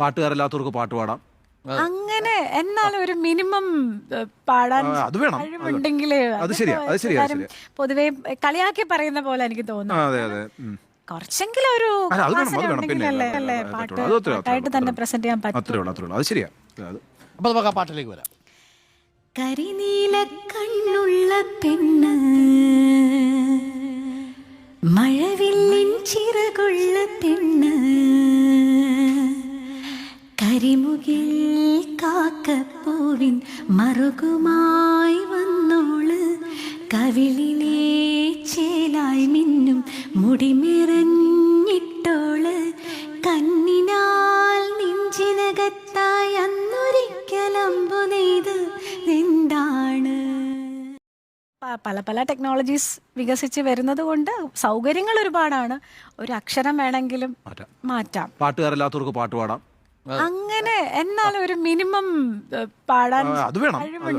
പാട്ടുകാരല്ലാത്തവർക്ക് പാട്ട് പാടാം. അങ്ങനെ എന്നാലും ഒരു മിനിമം പാടാൻ അത് വേണം, അത് ശരിയാ, അത് ശരിയാ, പൊതുവെ കളിയാക്കി പറയുന്ന പോലെ എനിക്ക് തോന്നുന്നു. അതെ അതെ. കുറച്ചെങ്കിലും ഒരു പാട്ടായിട്ട് തന്നെ പ്രസന്റ് ചെയ്യാൻ പറ്റും. അത്രേ ഉള്ളൂ. അത്രേ അത് ശരിയാ. അപ്പൊ നമുക്ക് ആ പാട്ടിലേക്ക് വരാം. കരിനീല കണ്ണുള്ള പെണ്ണ് മഴവില്ലിൻ ചിറകുള്ള പെണ്ണ്. കാക്കപ്പൂവിൻ മറുകുമായി വന്നോൾ. കവിളിലെ ചേലായി മിന്നും മുടിമിറഞ്ഞിട്ടോൾ കണ്ണിനാൽ നെഞ്ചിനകത്തായി അന്നൊരിക്കലമ്പു നെയ്ത് എന്താണ് പ- പല പല ടെക്നോളജീസ് വികസിച്ച് വരുന്നത് കൊണ്ട് സൗകര്യങ്ങൾ ഒരുപാടാണ്. ഒരു അക്ഷരം വേണമെങ്കിലും മാറ്റാം. മാറ്റാം. പാട്ടുകാരല്ലാത്തവർക്ക് പാട്ട് പാടാം. അങ്ങനെ എന്നാലും ഒരു മിനിമം പാടാൻ അത് വേണം, അത്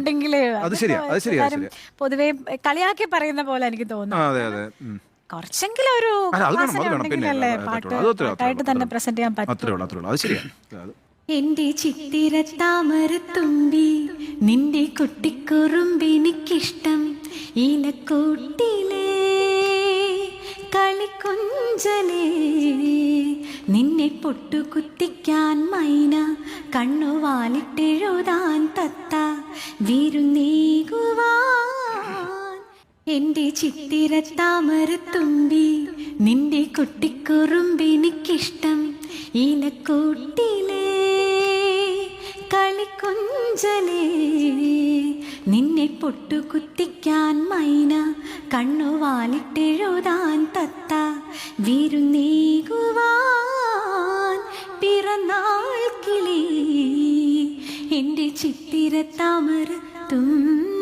അത് ശരിയാ, അത് ശരിയാ, പൊതുവെ കളിയാക്കി പറയുന്ന പോലെ എനിക്ക് തോന്നുന്നു. അതെ അതെ. കുറച്ചെങ്കിലും ഒരു പാട്ടായിട്ട് തന്നെ പ്രസന്റ് ചെയ്യാൻ പറ്റും. എന്റെ ചിത്തിര താമരത്തുമ്പി നിന്റെ കുട്ടിക്കുറുമ്പിനിക്കിഷ്ടം ഇലക്കൂട്ടിലേ കളിക്കൊഞ്ചലേ നിന്നെ പൊട്ടുകുത്തിക്കാൻ മൈന കണ്ണുവാലിട്ടെഴുതാൻ തത്ത വിരുന്നേകുവാൻ. എന്റെ ചിത്തിരത്താമരത്തുമ്പി നിന്റെ കുട്ടിക്കുറുമ്പിനിക്കിഷ്ടം ഇലക്കൂട്ടിലേ കളിക്കൊഞ്ചലേ. നിന്നെ പൊട്ടുകുത്തിക്കാൻ മൈന കണ്ണുവാലിട്ടെഴുതാൻ തത്ത വിരുന്നേകുവാൻ പിറന്നാൾ കിളി. എന്റെ ചിത്തിര താമര തുമ്പി